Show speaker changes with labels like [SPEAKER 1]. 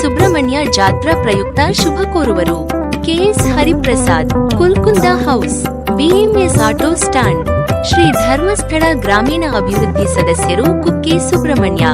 [SPEAKER 1] ಸುಬ್ರಹ್ಮಣ್ಯ ಜಾತ್ರಾ ಪ್ರಯುಕ್ತ ಶುಭ ಕೋರುವರು. K S Hariprasad, Kulkunda house, BMS auto stand, Shri Dharmasthala ಗ್ರಾಮೀಣ ಅಭಿವೃದ್ಧಿ ಸದಸ್ಯರು ಕುಕ್ಕೆ ಸುಬ್ರಹ್ಮಣ್ಯ.